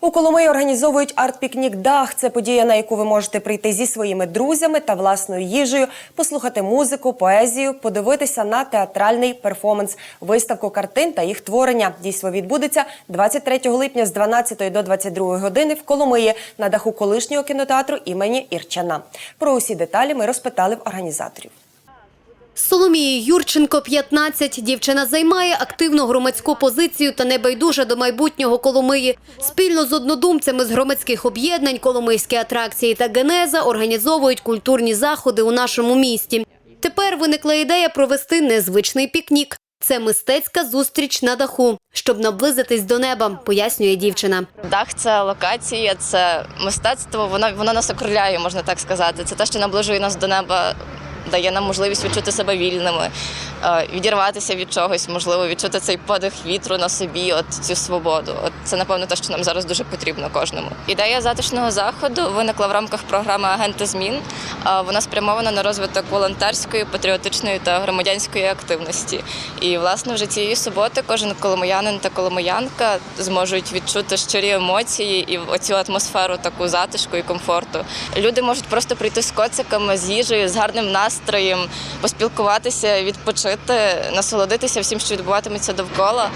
У Коломиї організовують арт-пікнік Дах. Це подія, на яку ви можете прийти зі своїми друзями та власною їжею, послухати музику, поезію, подивитися на театральний перформанс, виставку картин та їх творення. Дійство відбудеться 23 липня з 12 до 22 години в Коломиї на даху колишнього кінотеатру імені Ірчана. Про усі деталі ми розпитали в організаторів. Соломії Юрченко, 15. Дівчина займає активну громадську позицію та небайдужа до майбутнього Коломиї. Спільно з однодумцями з громадських об'єднань «Коломийські атракції» та «Генеза» організовують культурні заходи у нашому місті. Тепер виникла ідея провести незвичний пікнік. Це мистецька зустріч на даху, щоб наблизитись до неба, пояснює дівчина. Дах це локація, це мистецтво. Воно воно нас окриляє, можна так сказати. Це те, що наближує нас до неба, дає нам можливість відчути себе вільними, е, відірватися від чогось, можливо, відчути цей подих вітру на собі, от цю свободу. От це напевно те, що нам зараз дуже потрібно кожному. Ідея затишного заходу виникла в рамках програми Агенти змін. Е, Вона спрямована на розвиток волонтерської, патріотичної та громадянської активності. І власне вже цієї суботи кожен коломиянин та коломиянка зможуть відчути щирі емоції і оцю атмосферу таку затишку і комфорту. Люди можуть просто прийти з коциками, з їжею, з гарним настроєм, поспілкуватися, відпочити, насолодитися всім, що відбуватиметься довкола,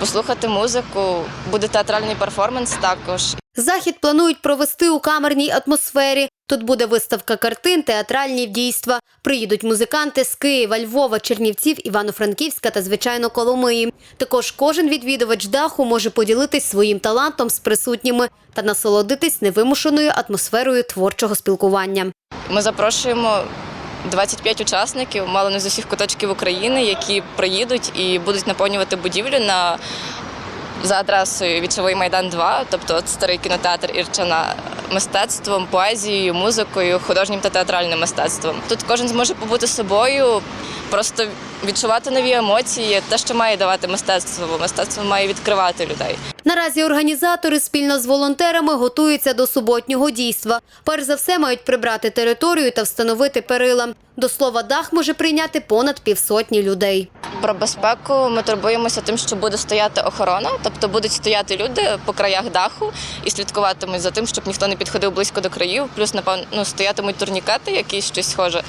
послухати музику. Буде театральний перформанс також. Захід планують провести у камерній атмосфері. Тут буде виставка картин, театральні дійства. Приїдуть музиканти з Києва, Львова, Чернівців, Івано-Франківська та, звичайно, Коломиї. Також кожен відвідувач даху може поділитись своїм талантом з присутніми та насолодитись невимушеною атмосферою творчого спілкування. Ми запрошуємо 25 учасників, мало не з усіх куточків України, які приїдуть і будуть наповнювати будівлю на за адресою Вічовий майдан 2, тобто старий кінотеатр Ірчана, мистецтвом, поезією, музикою, художнім та театральним мистецтвом. Тут кожен зможе побути собою, просто відчувати нові емоції, те, що має давати мистецтво, бо мистецтво має відкривати людей. Наразі організатори спільно з волонтерами готуються до суботнього дійства. Перш за все мають прибрати територію та встановити перила. До слова, дах може прийняти понад півсотні людей. Про безпеку ми турбуємося тим, що буде стояти охорона, тобто будуть стояти люди по краях даху і слідкуватимуть за тим, щоб ніхто не підходив близько до країв. Плюс, напевно, ну, стоятимуть турнікети, якісь щось схоже,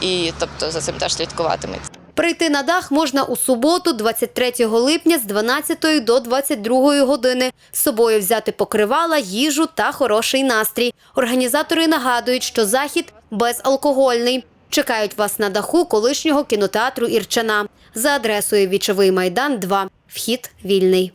і тобто за цим теж слідкуватимуть. Прийти на дах можна у суботу, 23 липня з 12 до 22 години. З собою взяти покривала, їжу та хороший настрій. Організатори нагадують, що захід безалкогольний. Чекають вас на даху колишнього кінотеатру Ірчана за адресою Вічовий майдан 2. Вхід вільний.